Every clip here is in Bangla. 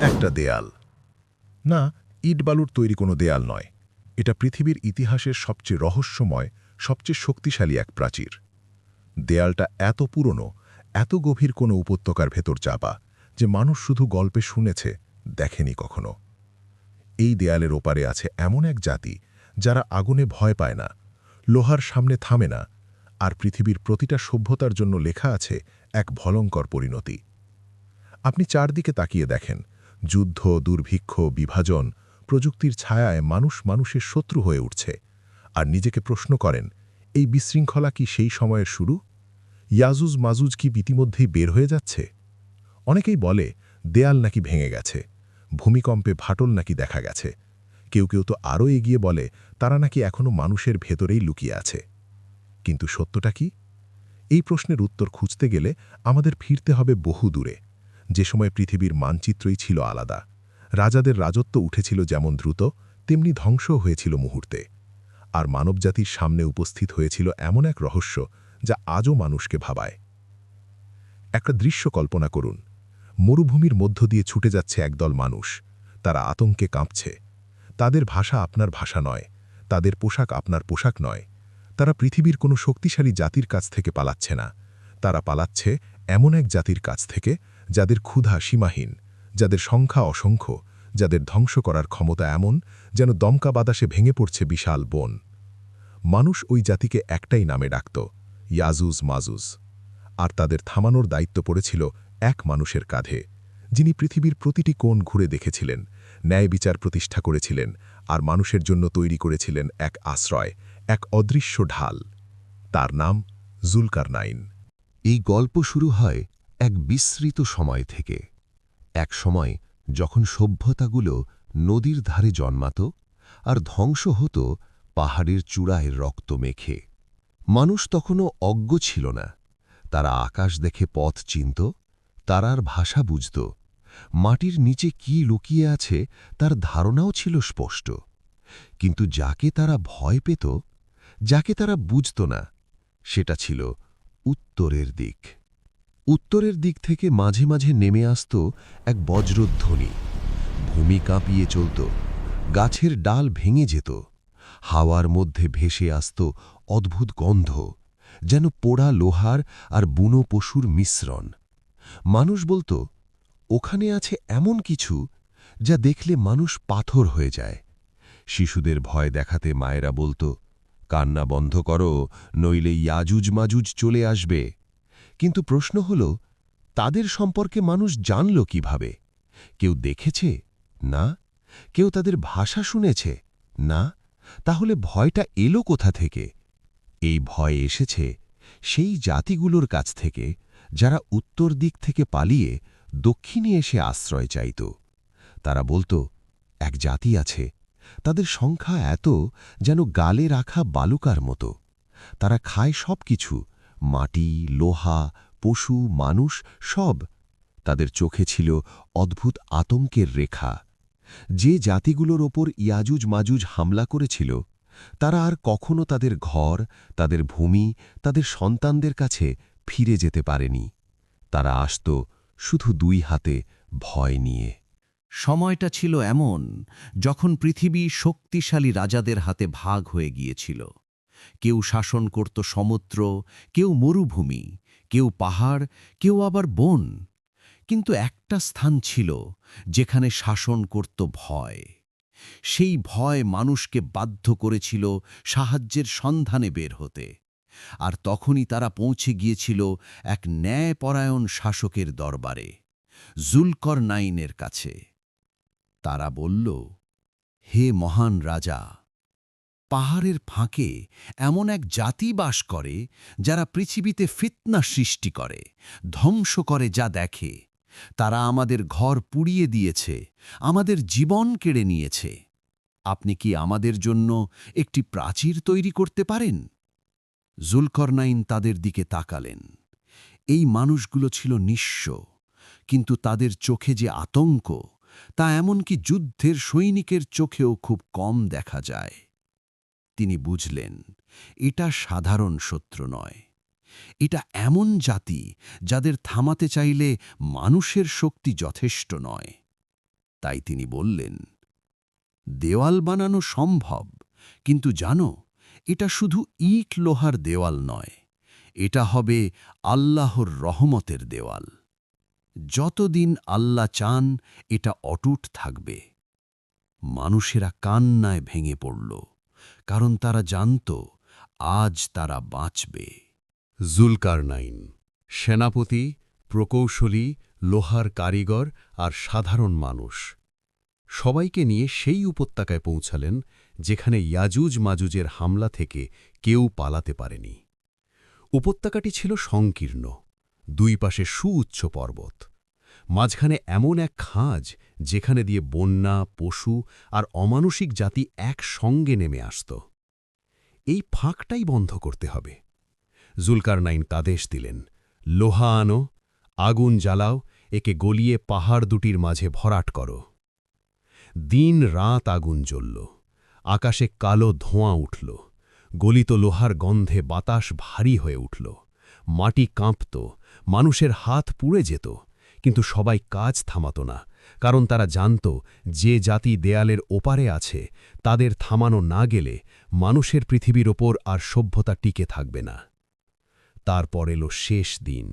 একটা দেয়াল। না ইটবালুর তৈরি কোনো দেয়াল নয়। এটা পৃথিবীর ইতিহাসের সবচেয়ে রহস্যময়, সবচেয়ে শক্তিশালী এক প্রাচীর। দেয়ালটা এত পুরনো, এত গভীর কোনো উপত্যকার ভেতর চাপা, যে মানুষ শুধু গল্পে শুনেছে, দেখেনি কখনো। এই দেয়ালের ওপারে আছে এমন এক জাতি, যারা আগুনে ভয় পায় না, লোহার সামনে থামে না, আর পৃথিবীর প্রতিটা সভ্যতার জন্য লেখা আছে এক ভলঙ্কর পরিণতি। আপনি চারদিকে তাকিয়ে দেখেন যুদ্ধ, দুর্ভিক্ষ, বিভাজন প্রযুক্তির ছায়ায় মানুষ মানুষের শত্রু হয়ে উঠছে। আর নিজেকে প্রশ্ন করেন, এই বিশৃঙ্খলা কি সেই সময়ের শুরু? ইয়াজুজ মাজুজ কি ইতিমধ্যেই বের হয়ে যাচ্ছে? অনেকেই বলে, দেয়াল নাকি ভেঙে গেছে, ভূমিকম্পে ফাটল নাকি দেখা গেছে। কেউ কেউ তো আরও এগিয়ে বলে, তারা নাকি এখনও মানুষের ভেতরেই লুকিয়ে আছে। কিন্তু সত্যটা কি? এই প্রশ্নের উত্তর খুঁজতে গেলে আমাদের ফিরতে হবে বহু দূরে যে সময় পৃথিবীর মানচিত্রই ছিল আলাদা। রাজাদের রাজত্ব উঠেছিল যেমন দ্রুত, তেমনি ধ্বংসও হয়েছিল মুহূর্তে। আর মানবজাতির সামনে উপস্থিত হয়েছিল এমন এক রহস্য যা আজও মানুষকে ভাবায়। একটা দৃশ্য কল্পনা করুন। মরুভূমির মধ্য দিয়ে ছুটে যাচ্ছে একদল মানুষ। তারা আতঙ্কে কাঁপছে। তাদের ভাষা আপনার ভাষা নয়। তাদের পোশাক আপনার পোশাক নয়। তারা পৃথিবীর কোনো শক্তিশালী জাতির কাছ থেকে পালাচ্ছে না। তারা পালাচ্ছে এমন এক জাতির কাছ থেকে যাদের ক্ষুধা সীমাহীন, যাদের সংখ্যা অসংখ্য, যাদের ধ্বংস করার ক্ষমতা এমন যেন দমকা বাতাসে ভেঙে পড়ছে বিশাল বন। মানুষ ওই জাতিকে একটাই নামে ডাকত, ইয়াজুজ মাজুজ। আর তাদের থামানোর দায়িত্ব পড়েছিল এক মানুষের কাঁধে, যিনি পৃথিবীর প্রতিটি কোণ ঘুরে দেখেছিলেন, ন্যায় বিচার প্রতিষ্ঠা করেছিলেন, আর মানুষের জন্য তৈরি করেছিলেন এক আশ্রয়, এক অদৃশ্য ঢাল। তার নাম জুলকার নাইন এই গল্প শুরু হয় এক বিস্মৃত সময় থেকে। এক সময় যখন সভ্যতাগুলো নদীর ধারে জন্মাত আর ধ্বংস হতো পাহাড়ের চূড়ায় রক্ত মেখে। মানুষ তখনও অজ্ঞ ছিল না। তারা আকাশ দেখে পথ চিনত, তারার ভাষা বুঝত, মাটির নিচে কি লুকিয়ে আছে তার ধারণাও ছিল স্পষ্ট। কিন্তু যাকে তারা ভয় পেত, যাকে তারা বুঝত না, সেটা ছিল উত্তরের দিক। উত্তরের দিক থেকে মাঝে মাঝে নেমে আসত এক বজ্রধ্বনি। ভূমি কাঁপিয়ে চলত, গাছের ডাল ভেঙে যেত, হাওয়ার মধ্যে ভেসে আসত অদ্ভুত গন্ধ, যেন পোড়া লোহার আর বুনো পশুর মিশ্রণ। মানুষ বলতো, ওখানে আছে এমন কিছু যা দেখলে মানুষ পাথর হয়ে যায়। শিশুদের ভয় দেখাতে মায়েরা বলতো, কান্না বন্ধ করো, নইলে ইয়াজুজ মাজুজ চলে আসবে। কিন্তু প্রশ্ন হল, তাদের সম্পর্কে মানুষ জানল কীভাবে? কেউ দেখেছে? না। কেউ তাদের ভাষা শুনেছে? না। তাহলে ভয়টা এলো কোথা থেকে? এই ভয় এসেছে সেই জাতিগুলোর কাছ থেকে, যারা উত্তর দিক থেকে পালিয়ে দক্ষিণে এসে আশ্রয় চাইত। তারা বলতো, এক জাতি আছে। তাদের সংখ্যা এত যেন গালে রাখা বালুকার মতো। তারা খায় সব কিছু মাটি, লোহা, পশু, মানুষ সব তাদের চোখে ছিল অদ্ভুত আতঙ্কের রেখা। যে জাতিগুলোর ওপর ইয়াজুজ মাজুজ হামলা করেছিল, তারা আর কখনো তাদের ঘর, তাদের ভূমি, তাদের সন্তানদের কাছে ফিরে যেতে পারেনি। তারা আসত শুধু দুই হাতে ভয় নিয়ে। সময়টা ছিল এমন যখন পৃথিবী শক্তিশালী রাজাদের হাতে ভাগ হয়ে গিয়েছিল। কেউ শাসন করত সমুদ্র, কেউ মরুভূমি, কেউ পাহাড়, কেউ আবার বন। কিন্তু একটা স্থান ছিল যেখানে শাসন করত ভয়। সেই ভয় মানুষকে বাধ্য করেছিল সাহায্যের সন্ধানে বের হতে। আর তখনই তারা পৌঁছে গিয়েছিল এক ন্যায়পরায়ণ শাসকের দরবারে জুলকর নাইনের কাছে। তারা বলল, হে মহান রাজা পাহাড়ের ফাঁকে এমন এক জাতি বাস করে যারা পৃথিবীতে ফিতনা সৃষ্টি করে, ধ্বংস করে যা দেখে। তারা আমাদের ঘর পুড়িয়ে দিয়েছে, আমাদের জীবন কেড়ে নিয়েছে। আপনি কি আমাদের জন্য একটি প্রাচীর তৈরি করতে পারেন? জুলকরনাইন তাদের দিকে তাকালেন। এই মানুষগুলো ছিল নিঃস্ব, কিন্তু তাদের চোখে যে আতঙ্ক, তা এমনকি যুদ্ধের সৈনিকের চোখেও খুব কম দেখা যায়। তিনি বুঝলেন, এটা সাধারণ শত্রু নয়। এটা এমন জাতি যাদের থামাতে চাইলে মানুষের শক্তি যথেষ্ট নয়। তাই তিনি বললেন, দেওয়াল বানানো সম্ভব, কিন্তু জানো, এটা শুধু ইট লোহার দেওয়াল নয়, এটা হবে আল্লাহর রহমতের দেওয়াল। যতদিন আল্লাহ চান, এটা অটুট থাকবে। মানুষেরা কান্নায় ভেঙে পড়ল। কারণ তারা জানত, আজ তারা বাঁচবে। জুলকারনাইন, সেনাপতি, প্রকৌশলী, লোহার কারিগর আর সাধারণ মানুষ। সবাইকে নিয়ে সেই উপত্যকায় পৌঁছালেন, যেখানে ইয়াজুজ মাজুজের হামলা থেকে কেউ পালাতে পারেনি। উপত্যকাটি ছিল সংকীর্ণ, দুই পাশে সুউচ্চ পর্বত। মাঝখানে এমন এক খাঁজ যেখানে দিয়ে বন্যা, পশু আর অমানসিক জাতি একসঙ্গে নেমে আসত। এই ফাঁকটাই বন্ধ করতে হবে। জুলকারনাইন তাদেশ দিলেন, লোহা আনো, আগুন জ্বালাও, একে গলিয়ে পাহাড় দুটির মাঝে ভরাট করো। দিন রাত আগুন জ্বলল, আকাশে কালো ধোঁয়া উঠল, গলিত লোহার গন্ধে বাতাস ভারী হয়ে উঠল, মাটি কাঁপত, মানুষের হাত পুড়ে যেত, কিন্তু সবাই কাজ থামাত না কারণ তারা জানত, যে জাতি দেয়ালের ওপারে আছে, তাদের থামানো না গেলে মানুষের পৃথিবীর ওপর আর সভ্যতা টিকে থাকবে না। তারপর এলো শেষ দিন।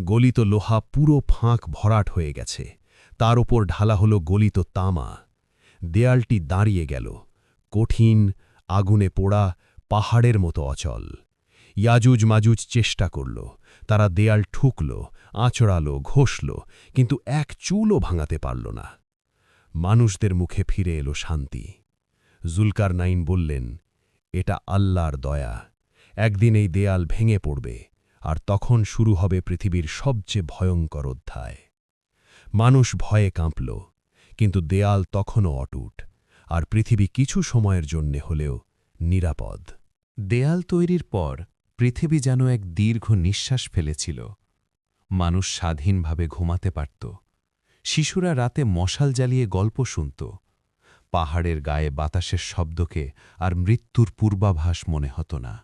গলিত লোহা পুরো ফাঁক ভরাট হয়ে গেছে। তার ওপর ঢালা হলো গলিত তামা। দেয়ালটি দাঁড়িয়ে গেল। কঠিন, আগুনে পোড়া, পাহাড়ের মতো অচল। ইয়াজুজ মাজুজ চেষ্টা করল। তারা দেয়াল ঠুকল, আঁচড়ালো, ঘষল, কিন্তু এক চুলও ভাঙাতে পারল না। মানুষদের মুখে ফিরে এলো শান্তি। জুলকার নাইন বললেন, এটা আল্লাহর দয়া। একদিন এই দেয়াল ভেঙে পড়বে, আর তখন শুরু হবে পৃথিবীর সবচেয়ে ভয়ঙ্কর অধ্যায়। মানুষ ভয়ে কাঁপল, কিন্তু দেয়াল তখনও অটুট, আর পৃথিবী কিছু সময়ের জন্যে হলেও নিরাপদ। দেয়াল তৈরির পর পৃথিবী যেন এক দীর্ঘ নিঃশ্বাস ফেলেছিল। মানুষ স্বাধীনভাবে ঘুমাতে পারত। শিশুরা রাতে মশাল জ্বালিয়ে গল্প শুনত। পাহাড়ের গায়ে বাতাসের শব্দকে আর মৃত্যুর পূর্বাভাস মনে হতো না।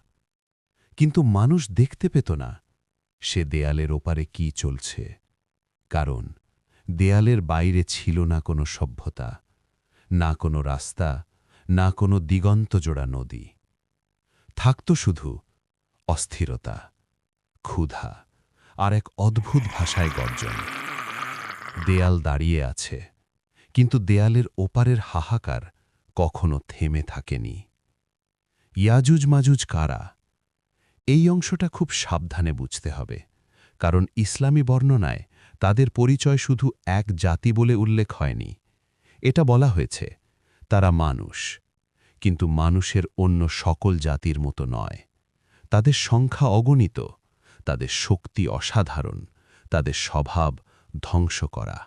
কিন্তু মানুষ দেখতে পেত না সে দেয়ালের ওপারে কি চলছে। কারণ দেয়ালের বাইরে ছিল না কোনো সভ্যতা, না কোনো রাস্তা, না কোনো দিগন্তজোড়া নদী। থাকত শুধু অস্থিরতা, ক্ষুধা আর এক অদ্ভুত ভাষায় গর্জন। দেয়াল দাঁড়িয়ে আছে, কিন্তু দেয়ালের ওপারের হাহাকার কখনো থেমে থাকেনি। ইয়াজুজ মাজুজ কারা? এই অংশটা খুব সাবধানে বুঝতে হবে, কারণ ইসলামী বর্ণনায় তাদের পরিচয় শুধু এক জাতি বলে উল্লেখ হয়নি। এটা বলা হয়েছে, তারা মানুষ, কিন্তু মানুষের অন্য সকল জাতির মতো নয়। তাদের সংখ্যা অগণিত, তাদের শক্তি অসাধারণ, তাদের স্বভাব ধ্বংস করা।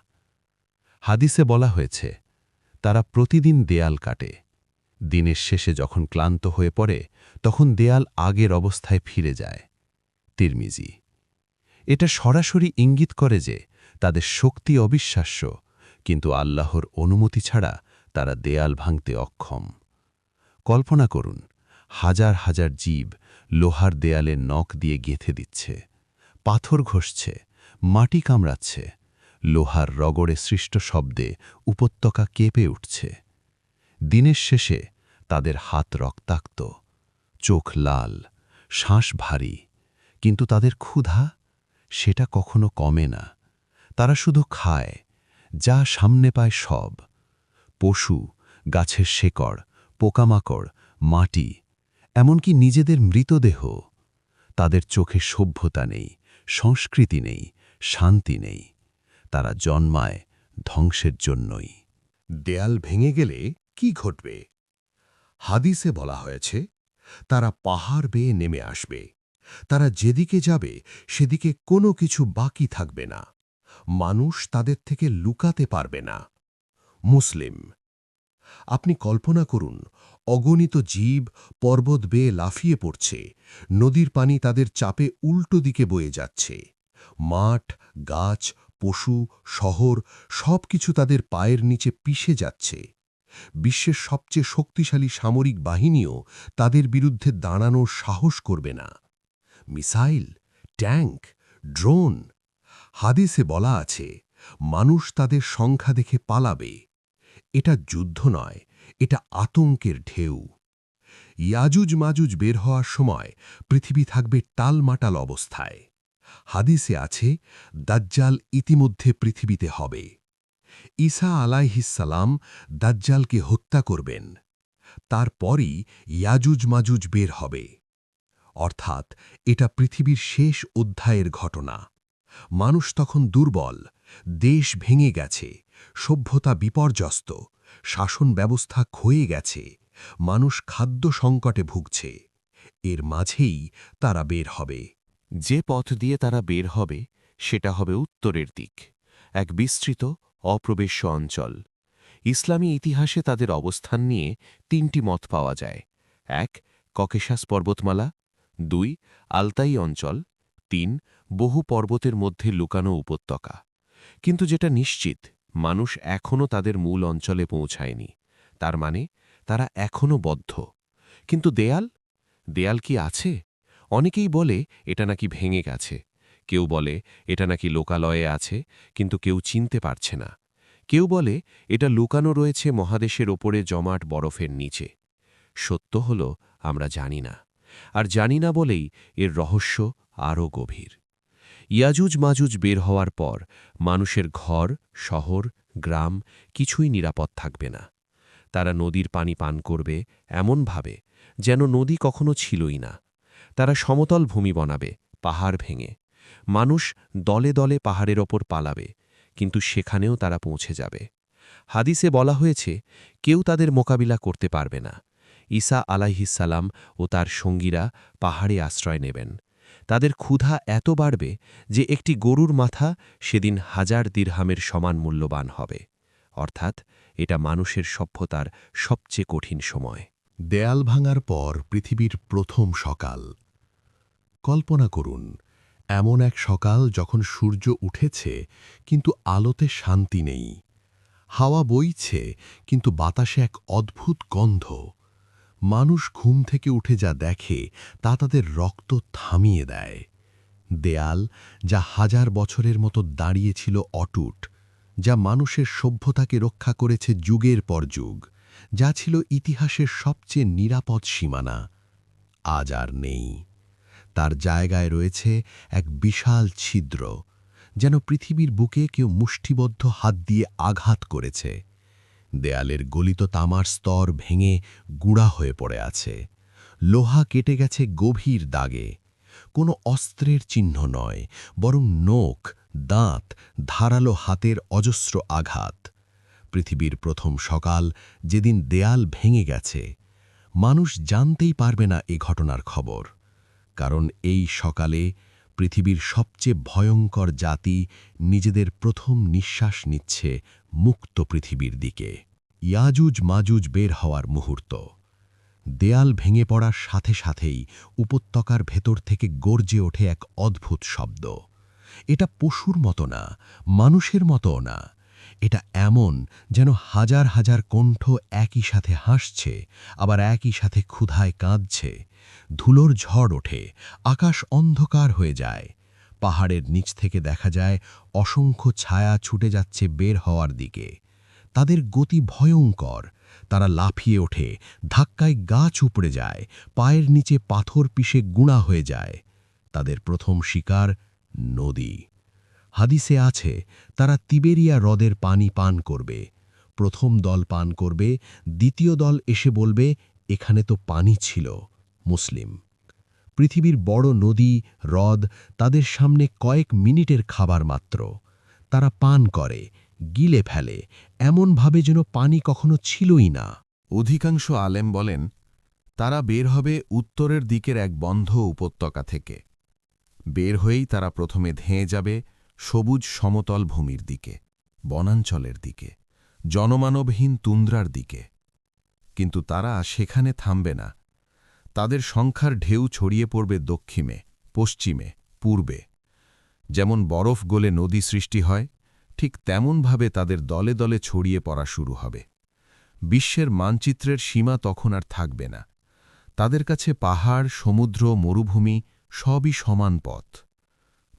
হাদিসে বলা হয়েছে, তারা প্রতিদিন দেয়াল কাটে। দিনের শেষে যখন ক্লান্ত হয়ে পড়ে, তখন দেয়াল আগের অবস্থায় ফিরে যায়। তিরমিজি, এটা সরাসরি ইঙ্গিত করে যে, তাদের শক্তি অবিশ্বাস্য, কিন্তু আল্লাহর অনুমতি ছাড়া তারা দেয়াল ভাঙতে অক্ষম। কল্পনা করুন, হাজার হাজার জীব লোহার দেয়ালে নখ দিয়ে গেঁথে দিচ্ছে। পাথর ঘষছে, মাটি কামড়াচ্ছে। লোহার রগড়ে সৃষ্ট শব্দে উপত্যকা কেঁপে উঠছে। দিনের শেষে তাদের হাত রক্তাক্ত। চোখ লাল, শ্বাস ভারী। কিন্তু তাদের ক্ষুধা, সেটা কখনো কমে না। তারা শুধু খায়, যা সামনে পায় সব। পশু, গাছের শেকড়, পোকামাকড়, মাটি এমনকি নিজেদের মৃতদেহ। তাদের চোখে সভ্যতা নেই, সংস্কৃতি নেই, শান্তি নেই। তারা জন্মায় ধ্বংসের জন্যই। দেয়াল ভেঙে গেলে কি ঘটবে? হাদিসে বলা হয়েছে, তারা পাহাড় বেয়ে নেমে আসবে। তারা যেদিকে যাবে, সেদিকে কোনো কিছু বাকি থাকবে না। মানুষ তাদের থেকে লুকাতে পারবে না। মুসলিম আপনি কল্পনা করুন, অগণিত জীব পর্বত বেয়ে লাফিয়ে পড়ছে, নদীর পানি তাদের চাপে উল্টো দিকে বয়ে যাচ্ছে। মাঠ, গাছ, পশু, শহর সবকিছু তাদের পায়ের নিচে পিষে যাচ্ছে। বিশ্বের সবচেয়ে শক্তিশালী সামরিক বাহিনীও তাদের বিরুদ্ধে দাঁড়ানোর সাহস করবে না। মিসাইল, ট্যাঙ্ক, ড্রোন, হাদিসে বলা আছে, মানুষ তাদের সংখ্যা দেখে পালাবে। এটা যুদ্ধ নয়, এটা আতঙ্কের ঢেউ। ইয়াজুজ মাজুজ বের হওয়ার সময় পৃথিবী থাকবে টালমাটাল অবস্থায়। হাদিসে আছে, দাজ্জাল ইতিমধ্যে পৃথিবীতে হবে। ঈসা আলাইহিসালাম দাজ্জালকে হত্যা করবেন। তারপরই ইয়াজুজ মাজুজ বের হবে। অর্থাৎ এটা পৃথিবীর শেষ অধ্যায়ের ঘটনা। মানুষ তখন দুর্বল, দেশ ভেঙে গেছে। সভ্যতা বিপর্যস্ত, শাসন ব্যবস্থা ক্ষয়ে গেছে, মানুষ খাদ্য সংকটে ভুগছে। এর মাঝেই তারা বের হবে। যে পথ দিয়ে তারা বের হবে, সেটা হবে উত্তরের দিক, এক বিস্তৃত, অপ্রবেশ্য অঞ্চল। ইসলামী ইতিহাসে তাদের অবস্থান নিয়ে তিনটি মত পাওয়া যায়। এক, ককেশাস পর্বতমালা। দুই আলতাই অঞ্চল। তিন, বহু পর্বতের মধ্যে লুকানো উপত্যকা। কিন্তু যেটা নিশ্চিত মানুষ এখনও তাদের মূল অঞ্চলে পৌঁছায়নি। তার মানে তারা এখনও বদ্ধ। কিন্তু দেয়াল? দেয়াল কি আছে? অনেকেই বলে, এটা নাকি ভেঙে গেছে। কেউ বলে, এটা নাকি লোকালয়ে আছে। কিন্তু কেউ চিনতে পারছে না। কেউ বলে, এটা লুকানো রয়েছে মহাদেশের ওপরে জমাট বরফের নিচে। সত্য হল, আমরা জানি না। আর জানি না বলেই এর রহস্য আরও গভীর। ইয়াজুজ মাজুজ বের হওয়ার পর মানুষের ঘর, শহর, গ্রাম কিছুই নিরাপদ থাকবে না। তারা নদীর পানি পান করবে এমনভাবে যেন নদী কখনো ছিলই না। তারা সমতল ভূমি বনাবে, পাহাড় ভেঙে। মানুষ দলে দলে পাহাড়ের ওপর পালাবে, কিন্তু সেখানেও তারা পৌঁছে যাবে। হাদিসে বলা হয়েছে, কেউ তাদের মোকাবিলা করতে পারবে না। ঈসা আলাইহিসাল্লাম ও তার সঙ্গীরা পাহাড়ে আশ্রয় নেবেন। তাদের ক্ষুধা এত বাড়বে যে একটি গরুর মাথা সেদিন হাজার দিরহামের সমান মূল্যবান হবে। অর্থাৎ এটা মানুষের সভ্যতার সবচেয়ে কঠিন সময়। দেয়াল ভাঙার পর পৃথিবীর প্রথম সকাল। কল্পনা করুন, এমন এক সকাল যখন সূর্য উঠেছে কিন্তু আলোতে শান্তি নেই। হাওয়া বইছে কিন্তু বাতাসে এক অদ্ভুত গন্ধ। মানুষ ঘুম থেকে উঠে যা দেখে, তা তাদের রক্ত থামিয়ে দেয়। দেয়াল, যা হাজার বছরের মতো দাঁড়িয়েছিল অটুট, যা মানুষের সভ্যতাকে রক্ষা করেছে যুগের পর যুগ, যা ছিল ইতিহাসের সবচেয়ে নিরাপদ সীমানা, আজ আর নেই। তার জায়গায় রয়েছে এক বিশাল ছিদ্র, যেন পৃথিবীর বুকে কেউ মুষ্টিবদ্ধ হাত দিয়ে আঘাত করেছে। দেয়ালের গলিত তামার স্তর ভেঙে গুড়া হয়ে পড়ে আছে। লোহা কেটে গেছে গভীর দাগে। কোনো অস্ত্রের চিহ্ন নয়, বরং নোখ, দাঁত, ধারালো হাতের অজস্র আঘাত। পৃথিবীর প্রথম সকাল, যেদিন দেয়াল ভেঙে গেছে। মানুষ জানতেই পারবে না এ ঘটনার খবর। কারণ এই সকালে পৃথিবীর সবচেয়ে ভয়ঙ্কর জাতি নিজেদের প্রথম নিঃশ্বাস নিচ্ছে মুক্ত পৃথিবীর দিকে। ইয়াজুজ মাজুজ বের হওয়ার মুহূর্ত। দেয়াল ভেঙে পড়ার সাথে সাথেই উপত্যকার ভেতর থেকে গর্জে ওঠে এক অদ্ভুত শব্দ। এটা পশুর মতো না, মানুষের মতো না। এটা এমন যেন হাজার হাজার কণ্ঠ একই সাথে হাসছে, আবার একই সাথে ক্ষুধায় কাঁদছে। ধুলোর ঝড় ওঠে, আকাশ অন্ধকার হয়ে যায়। পাহাড়ের নিচ থেকে দেখা যায় অসংখ্য ছায়া ছুটে যাচ্ছে বের হওয়ার দিকে। তাদের গতি ভয়ঙ্কর। তারা লাফিয়ে ওঠে, ধাক্কায় গাছ উপড়ে যায়, পায়ের নিচে পাথর পিষে গুঁড়া হয়ে যায়। তাদের প্রথম শিকার নদী। হাদিসে আছে, তারা তিবেরিয়া হ্রদের পানি পান করবে। প্রথম দল পান করবে, দ্বিতীয় দল এসে বলবে, এখানে তো পানি ছিল, মুসলিম। পৃথিবীর বড় নদী, হ্রদ, তাদের সামনে কয়েক মিনিটের খাবার মাত্র। তারা পান করে, গিলে ফেলে, এমনভাবে যেন পানি কখনো ছিলই না। অধিকাংশ আলেম বলেন, তারা বের হবে উত্তরের দিকের এক বন্ধ উপত্যকা থেকে। বের হয়েই তারা প্রথমে ধেয়ে যাবে সবুজ সমতল ভূমির দিকে, বনাঞ্চলের দিকে, জনমানবহীন তুন্দ্রার দিকে। কিন্তু তারা সেখানে থামবে না। তাদের সংখ্যার ঢেউ ছড়িয়ে পড়বে দক্ষিণে, পশ্চিমে, পূর্বে। যেমন বরফ গলে নদী সৃষ্টি হয়, ঠিক তেমনভাবে তাদের দলে দলে ছড়িয়ে পড়া শুরু হবে। বিশ্বের মানচিত্রের সীমা তখন আর থাকবে না। তাদের কাছে পাহাড়, সমুদ্র, মরুভূমি সবই সমান পথ।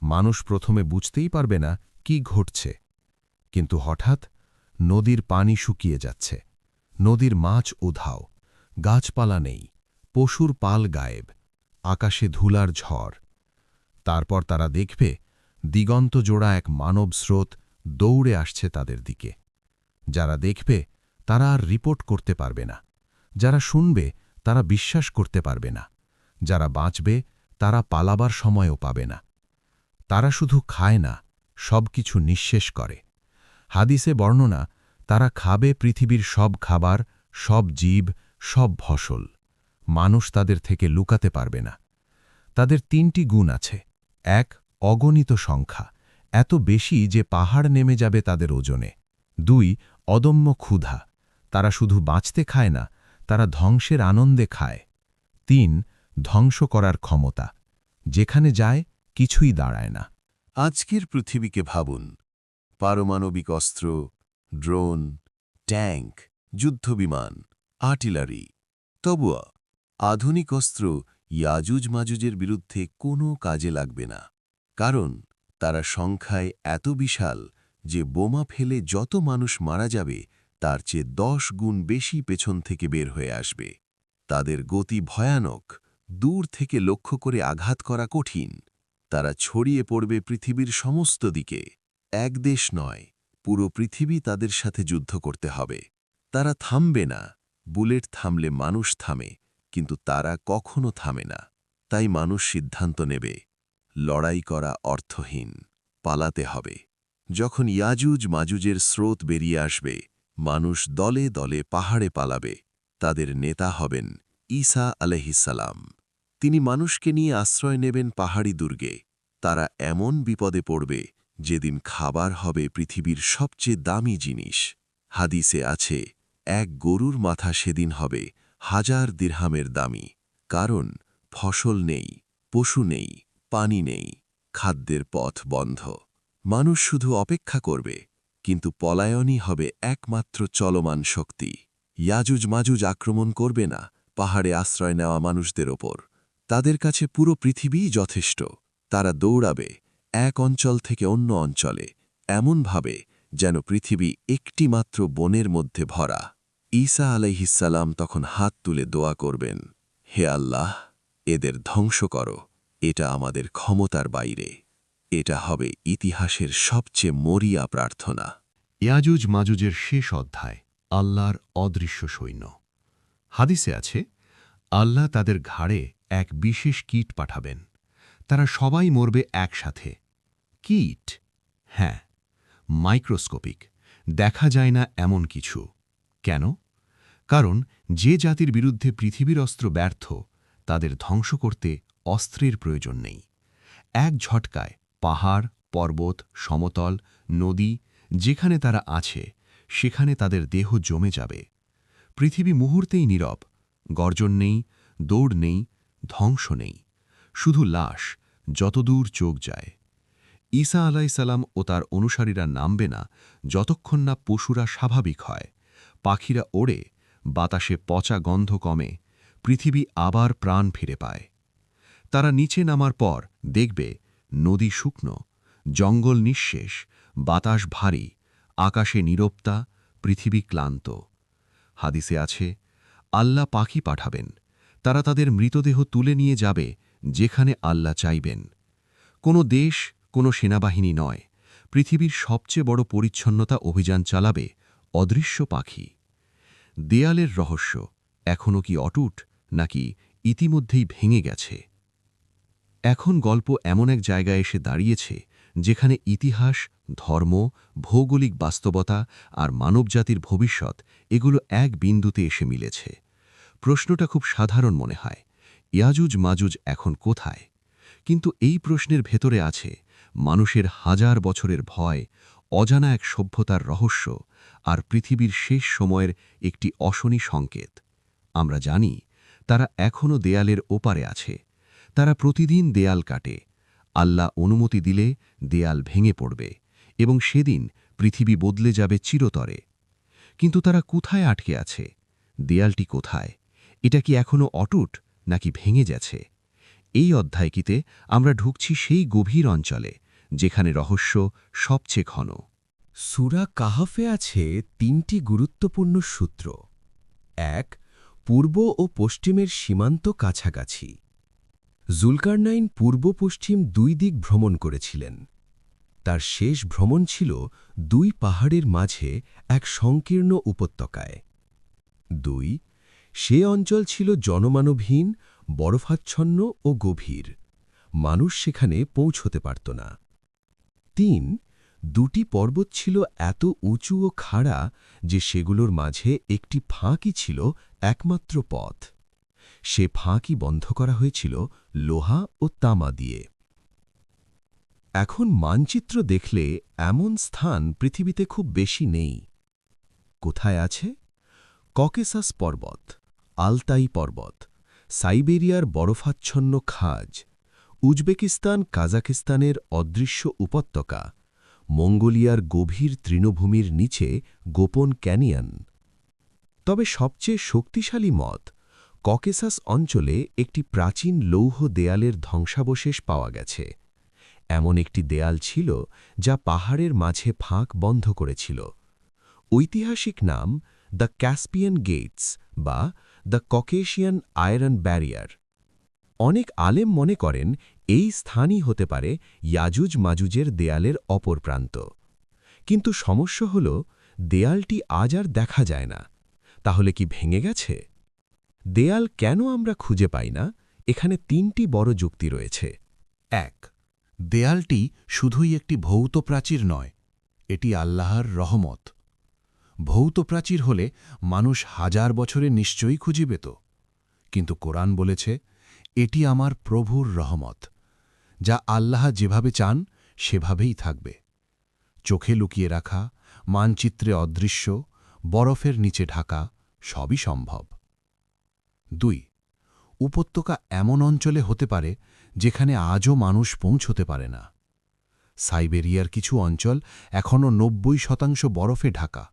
মানুষ প্রথমে বুঝতেই পারবে না কি ঘটছে। কিন্তু হঠাৎ নদীর পানি শুকিয়ে যাচ্ছে। নদীর মাছ উধাও গাছপালা নেই। পশুর পাল গায়েব, আকাশে ধুলার ঝড়। তারপর তারা দেখবে, দিগন্ত জোড়া এক মানব স্রোত দৌড়ে আসছে তাদের দিকে। যারা দেখবে, তারা আর রিপোর্ট করতে পারবে না। যারা শুনবে, তারা বিশ্বাস করতে পারবে না। যারা বাঁচবে, তারা পালাবার সময়ও পাবে না। তারা শুধু খায় না সব কিছু নিঃশেষ করে। হাদিসে বর্ণনা, তারা খাবে পৃথিবীর সব খাবার, সব জীব, সব ফসল। মানুষ তাদের থেকে লুকাতে পারবে না। তাদের তিনটি গুণ আছে। এক, অগণিত সংখ্যা, এত বেশি যে পাহাড় নেমে যাবে তাদের ওজনে। দুই, অদম্য ক্ষুধা, তারা শুধু বাঁচতে খায় না, তারা ধ্বংসের আনন্দে খায়। তিন, ধ্বংস করার ক্ষমতা, যেখানে যায় কিছুই দাঁড়ায় না। আজকের পৃথিবীকে ভাবুন, পারমাণবিক অস্ত্র, ড্রোন, ট্যাঙ্ক, যুদ্ধবিমান, আর্টিলারি, তবুও আধুনিক অস্ত্র ইয়াজুজ মাজুজের বিরুদ্ধে কোনো কাজে লাগবে না। কারণ, তারা সংখ্যায় এত বিশাল যে বোমা ফেলে যত মানুষ মারা যাবে, তার চেয়ে দশ গুণ বেশি পেছন থেকে বের হয়ে আসবে। তাদের গতি ভয়ানক, দূর থেকে লক্ষ্য করে আঘাত করা কঠিন। তারা ছড়িয়ে পড়বে পৃথিবীর সমস্ত দিকে। এক দেশ নয়, পুরো পৃথিবী তাদের সাথে যুদ্ধ করতে হবে। তারা থামবে না, বুলেট থামলে মানুষ থামে। কিন্তু তারা কখনো থামে না। তাই মানুষ সিদ্ধান্ত নেবে, লড়াই করা অর্থহীন, পালাতে হবে। যখন ইয়াজুজ মাজুজের স্রোত বেরিয়ে আসবে, মানুষ দলে দলে পাহাড়ে পালাবে। তাদের নেতা হবেন ঈসা আলহিসাল্লাম তিনি মানুষকে নিয়ে আশ্রয় নেবেন পাহাড়ি দুর্গে। তারা এমন বিপদে পড়বে, যেদিন খাবার হবে পৃথিবীর সবচেয়ে দামি জিনিস। হাদিসে আছে, এক গরুর মাথা সেদিন হবে হাজার দিরহামের দামি। কারণ, ফসল নেই, পশু নেই, পানি নেই, খাদ্যের পথ বন্ধ। মানুষ শুধু অপেক্ষা করবে, কিন্তু পলায়নই হবে একমাত্র চলমান শক্তি। ইয়াজুজ মাজুজ আক্রমণ করবে না পাহাড়ে আশ্রয় নেওয়া মানুষদের ওপর। তাদের কাছে পুরো পৃথিবীই যথেষ্ট। তারা দৌড়াবে, এক অঞ্চল থেকে অন্য অঞ্চলে, এমনভাবে যেন পৃথিবী একটিমাত্র বনের মধ্যে ভরা। ঈসা আলাইহিসাল্লাম তখন হাত তুলে দোয়া করবেন, হে আল্লাহ, এদের ধ্বংস করো, এটা আমাদের ক্ষমতার বাইরে। এটা হবে ইতিহাসের সবচেয়ে মরিয়া প্রার্থনা। ইয়াজুজ মাজুজের শেষ অধ্যায়, আল্লাহর অদৃশ্য সৈন্য। হাদিসে আছে, আল্লাহ তাদের ঘাড়ে এক বিশেষ কীট পাঠাবেন। তারা সবাই মরবে একসাথে। কীট? হ্যাঁ মাইক্রোস্কোপিক। দেখা যায় না এমন কিছু। কেন? কারণ যে জাতির বিরুদ্ধে পৃথিবীর অস্ত্র ব্যর্থ, তাদের ধ্বংস করতে অস্ত্রের প্রয়োজন নেই। এক ঝটকায় পাহাড়, পর্বত, সমতল, নদী, যেখানে তারা আছে, সেখানে তাদের দেহ জমে যাবে। পৃথিবী মুহূর্তেই নীরব, গর্জন নেই, দৌড় নেই, ধ্বংস নেই। শুধু লাশ, যতদূর চোখ যায়। ঈসা আলাইসাল্লাম ও তার অনুসারীরা নামবে না, যতক্ষণ না পশুরা স্বাভাবিক হয়। পাখিরা ওড়ে, বাতাসে পচা গন্ধ কমে, পৃথিবী আবার প্রাণ ফিরে পায়। তারা নিচে নামার পর দেখবে নদী শুকনো, জঙ্গল নিঃশেষ, বাতাস ভারী, আকাশে নীরবতা, পৃথিবী ক্লান্ত। হাদিসে আছে, আল্লাহ পাখি পাঠাবেন, তারা তাদের মৃতদেহ তুলে নিয়ে যাবে যেখানে আল্লাহ চাইবেন। কোনো দেশ, কোনো সেনাবাহিনী নয়, পৃথিবীর সবচেয়ে বড় পরিচ্ছন্নতা অভিযান চালাবে অদৃশ্য পাখি। দেয়ালের রহস্য এখনও কি অটুট, নাকি ইতিমধ্যেই ভেঙে গেছে? এখন গল্প এমন এক জায়গায় এসে দাঁড়িয়েছে, যেখানে ইতিহাস, ধর্ম, ভৌগোলিক বাস্তবতা আর মানবজাতির ভবিষ্যৎ এগুলো এক বিন্দুতে এসে মিলেছে। প্রশ্নটা খুব সাধারণ মনে হয়, ইয়াজুজ মাজুজ এখন কোথায়? কিন্তু এই প্রশ্নের ভেতরে আছে মানুষের হাজার বছরের ভয় অজানা এক সভ্যতার রহস্য আর পৃথিবীর শেষ সময়ের একটি অশনি সংকেত। আমরা জানি, তারা এখনও দেয়ালের ওপারে আছে। তারা প্রতিদিন দেয়াল কাটে। আল্লাহ অনুমতি দিলে দেয়াল ভেঙে পড়বে এবং সেদিন পৃথিবী বদলে যাবে চিরতরে। কিন্তু তারা কোথায় আটকে আছে? দেয়ালটি কোথায়? এটা কি এখনও অটুট নাকি ভেঙে গেছে? এই অধ্যায়টিতে আমরা ঢুকছি সেই গভীর অঞ্চলে যেখানে রহস্য সবচেয়ে ঘন। সুরা কাহাফে আছে তিনটি গুরুত্বপূর্ণ সূত্র। এক, পূর্ব ও পশ্চিমের সীমান্ত কাছাকাছি। জুলকারনাইন পূর্ব পশ্চিম দুই দিক ভ্রমণ করেছিলেন। তার শেষ ভ্রমণ ছিল দুই পাহাড়ের মাঝে এক সংকীর্ণ উপত্যকায়। দুই, সে অঞ্চল ছিল জনমানবহীন, বরফাচ্ছন্ন ও গভীর। মানুষ সেখানে পৌঁছতে পারত না। তিন দুটি পর্বত ছিল এত উঁচু ও খাড়া যে সেগুলোর মাঝে একটি ফাঁকি ছিল একমাত্র পথ। সে ফাঁকি বন্ধ করা হয়েছিল লোহা ও তামা দিয়ে। এখন মানচিত্র দেখলে এমন স্থান পৃথিবীতে খুব বেশি নেই। কোথায় আছে? ককেসাস পর্বত আলতাই পর্বত, সাইবেরিয়ার বরফাচ্ছন্ন খাজ উজবেকিস্তান কাজাকিস্তানের অদৃশ্য উপত্যকা, মঙ্গোলিয়ার গভীর তৃণভূমির নিচে গোপন ক্যানিয়ন। তবে সবচেয়ে শক্তিশালী মত, ককেসাস অঞ্চলে একটি প্রাচীন লৌহ দেয়ালের ধ্বংসাবশেষ পাওয়া গেছে। এমন একটি দেয়াল ছিল যা পাহাড়ের মাঝে ফাঁক বন্ধ করেছিল। ঐতিহাসিক নাম দ্য ক্যাসপিয়ান গেটস বা দ্য ককেশিয়ান আয়রন ব্যারিয়ার। অনেক আলেম মনে করেন এই স্থানই হতে পারে ইয়াজুজ মাজুজের দেয়ালের অপর প্রান্ত। কিন্তু সমস্যা হল, দেয়ালটি আজ আর দেখা যায় না। তাহলে কি ভেঙে গেছে? দেয়াল কেন আমরা খুঁজে পাই না? এখানে তিনটি বড় যুক্তি রয়েছে। এক, দেয়ালটি শুধুই একটি ভৌত প্রাচীর নয়, এটি আল্লাহর রহমত। ভৌত প্রাচীর হলে মানুষ হাজার বছরে নিশ্চয়ই খুঁজে পেত। কিন্তু কোরআন বলেছে এটি আমার প্রভুর রহমত, যা আল্লাহ যেভাবে চান, সেভাবেই থাকবে। চোখে লুকিয়ে রাখা, মানচিত্রে অদৃশ্য, বরফের নিচে ঢাকা, সবই সম্ভব। দুই, উপত্যকা এমন অঞ্চলে হতে পারে, যেখানে আজও মানুষ পৌঁছতে পারে না। সাইবেরিয়ার কিছু অঞ্চল এখনও নব্বই শতাংশ বরফে ঢাকা।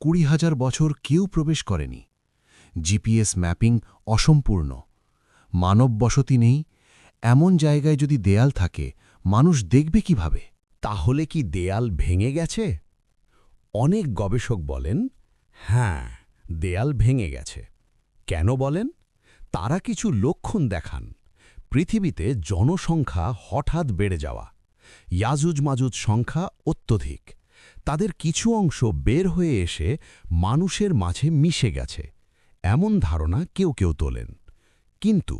কুড়ি হাজার বছর কেউ প্রবেশ করেনি। জিপিএস ম্যাপিং অসম্পূর্ণ। মানব বসতি নেই, এমন জায়গায় যদি দেয়াল থাকে, মানুষ দেখবে কীভাবে? তাহলে কি দেয়াল ভেঙে গেছে? অনেক গবেষক বলেন হ্যাঁ দেয়াল ভেঙে গেছে। কেন বলেন? তারা কিছু লক্ষণ দেখান। পৃথিবীতে জনসংখ্যা হঠাৎ বেড়ে যাওয়া। ইয়াজুজ মাজুজ সংখ্যা অত্যধিক। তাদের কিছু অংশ বের হয়ে এসে মানুষের মাঝে মিশে গেছে। এমন ধারণা কেউ কেউ তোলেন। কিন্তু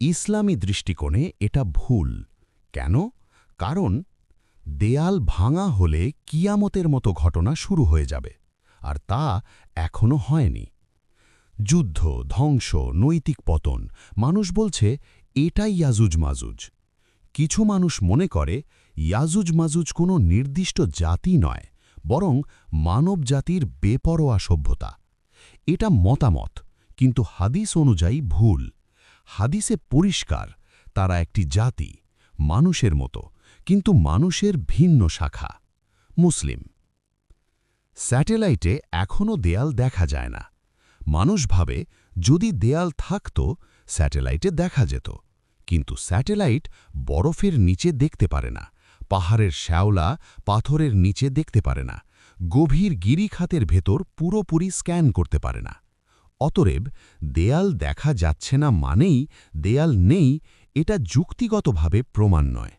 ইসলামী দৃষ্টিকোণে এটা ভুল। কেন? কারণ দেয়াল ভাঙা হলে কিয়ামতের মতো ঘটনা শুরু হয়ে যাবে, আর তা এখনও হয়নি। যুদ্ধ, ধ্বংস, নৈতিক পতন, মানুষ বলছে এটাই ইয়াজুজ মাজুজ। কিছু মানুষ মনে করে ইয়াজুজ মাজুজ কোনো নির্দিষ্ট জাতি নয়, বরং মানব জাতির বেপরোয়া সভ্যতা। এটা মতামত, কিন্তু হাদিস অনুযায়ী ভুল। হাদিসে পরিষ্কার, তারা একটি জাতি, মানুষের মতো, কিন্তু মানুষের ভিন্ন শাখা, মুসলিম। স্যাটেলাইটে এখনও দেয়াল দেখা যায় না। মানুষ ভাবে, যদি দেয়াল থাকত, স্যাটেলাইটে দেখা যেত। কিন্তু স্যাটেলাইট বরফের নিচে দেখতে পারে না, পাহাড়ের শ্যাওলা পাথরের নিচে দেখতে পারে না, গভীর গিরিখাতের ভেতর পুরোপুরি স্ক্যান করতে পারে না। অতরেব দেয়াল দেখা যাচ্ছে না মানেই দেয়াল নেই, এটা যুক্তিগতভাবে প্রমাণ নয়।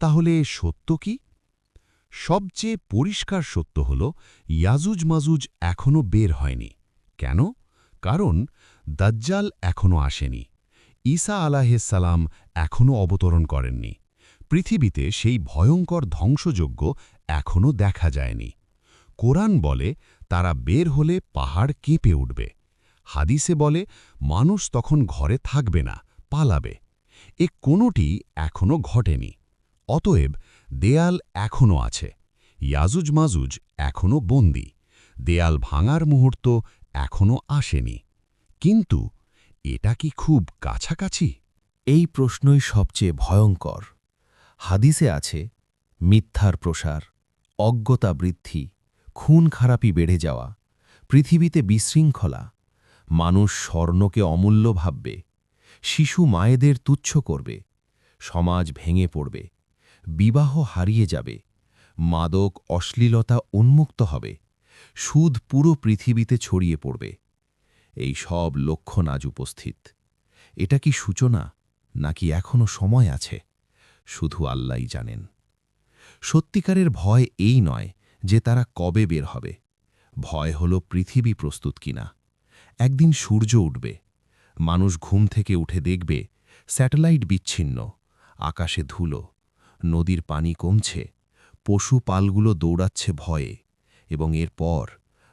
তাহলে সত্য কি? সবচেয়ে পরিষ্কার সত্য হল, ইয়াজুজ মাজুজ এখনও বের হয়নি। কেন? কারণ দাজ্জাল এখনও আসেনি। ঈসা আলাহিসাল্লাম এখনও অবতরণ করেননি। পৃথিবীতে সেই ভয়ঙ্কর ধ্বংসযোগ্য এখনও দেখা যায়নি। কোরআন বলে, তারা বের হলে পাহাড় কেঁপে উঠবে। হাদিসে বলে, মানুষ তখন ঘরে থাকবে না, পালাবে। এ কোনোটি এখনও ঘটেনি। অতএব দেয়াল এখনও আছে, ইয়াজুজ মাজুজ এখনও বন্দি। দেয়াল ভাঙার মুহূর্ত এখনও আসেনি। কিন্তু এটা কি খুব কাছাকাছি? এই প্রশ্নই সবচেয়ে ভয়ঙ্কর। হাদিসে আছে, মিথ্যার প্রসার, অজ্ঞতা বৃদ্ধি, খুন খারাপি বেড়ে যাওয়া, পৃথিবীতে বিশৃঙ্খলা। মানুষ স্বর্ণকে অমূল্য ভাববে, শিশু মায়েদের তুচ্ছ করবে, সমাজ ভেঙে পড়বে, বিবাহ হারিয়ে যাবে, মাদক অশ্লীলতা উন্মুক্ত হবে, সুদ পুরো পৃথিবীতে ছড়িয়ে পড়বে। এই সব লক্ষণ আজ উপস্থিত। এটা কি সূচনা, নাকি এখনও সময় আছে? শুধু আল্লাহই জানেন। সত্যিকারের ভয় এই নয় যে তারা কবে বের হবে। ভয় হল পৃথিবী প্রস্তুত কিনা। একদিন সূর্য উঠবে। মানুষ ঘুম থেকে উঠে দেখবে, স্যাটেলাইট বিচ্ছিন্ন, আকাশে ধুলো, নদীর পানি কমছে, পশু পালগুলো দৌড়াচ্ছে ভয়ে, এবং এরপর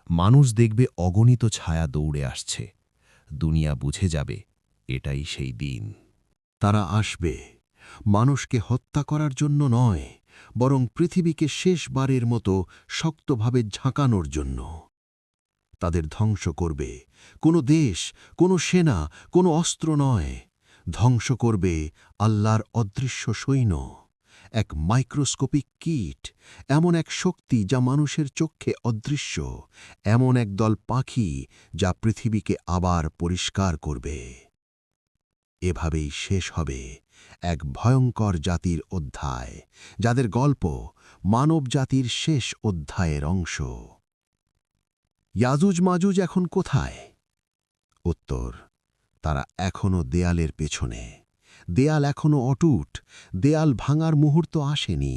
মানুষ দেখবে অগণিত ছায়া দৌড়ে আসছে। দুনিয়া বুঝে যাবে, এটাই সেই দিন। তারা আসবে। মানুষকে হত্যা করার জন্য নয়, বরং পৃথিবীকে শেষবারের মতো শক্তভাবে ঝাঁকানোর জন্য। তাদের ধ্বংস করবে। কোনো দেশ, কোনো সেনা, কোনো অস্ত্র নয়। ধ্বংস করবে আল্লাহর অদৃশ্য সৈন্য। এক মাইক্রোস্কোপিক কীট, এমন এক শক্তি যা মানুষের চক্ষে অদৃশ্য, এমন এক দল পাখি যা পৃথিবীকে আবার পরিষ্কার করবে। এভাবেই শেষ হবে এক ভয়ঙ্কর জাতির অধ্যায়, যাদের গল্প মানব জাতির শেষ অধ্যায়ের অংশ। ইয়াজুজ মাজুজ এখন কোথায়? উত্তর, তারা এখনও দেয়ালের পেছনে। দেয়াল এখনও অটুট, দেয়াল ভাঙার মুহূর্ত আসেনি।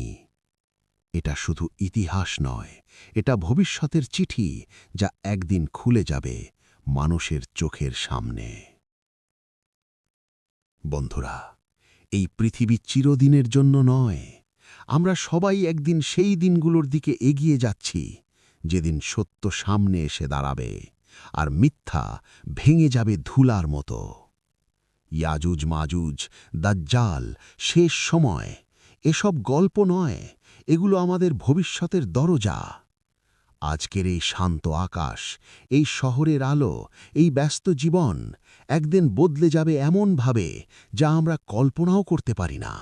এটা শুধু ইতিহাস নয়, এটা ভবিষ্যতের চিঠি যা একদিন খুলে যাবে মানুষের চোখের সামনে। বন্ধুরা, এই পৃথিবী চিরদিনের জন্য নয়, আমরা সবাই একদিন সেই দিনগুলোর দিকে এগিয়ে যাচ্ছি। যেদিন সত্য সামনে এসে দাঁড়াবে আর মিথ্যা ভেঙে যাবে ধুলার মতো। ইয়াজুজ মাজুজ, দাজ্জাল, শেষ সময়, এসব গল্প নয়, এগুলো আমাদের ভবিষ্যতের দরজা। আজকের এই শান্ত আকাশ, এই শহরের আলো, এই ব্যস্ত জীবন একদিন বদলে যাবে এমনভাবে যা আমরা কল্পনাও করতে পারি না।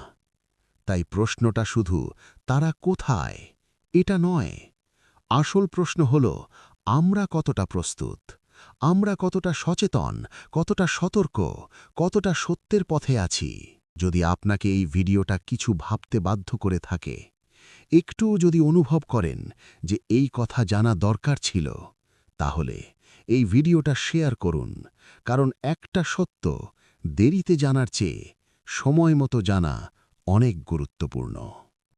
তাই প্রশ্নটা শুধু, তারা কোথায়? এটা নয় আসল প্রশ্ন হল, আমরা কতটা প্রস্তুত? আমরা কতটা সচেতন? কতটা সতর্ক? কতটা সত্যের পথে আছি? যদি আপনাকে এই ভিডিওটা কিছু ভাবতে বাধ্য করে থাকে, একটু যদি অনুভব করেন যে এই কথা জানা দরকার ছিল, তাহলে এই ভিডিওটা শেয়ার করুন। কারণ একটা সত্য, দেরিতে জানার চেয়ে সময় মতো জানা অনেক গুরুত্বপূর্ণ।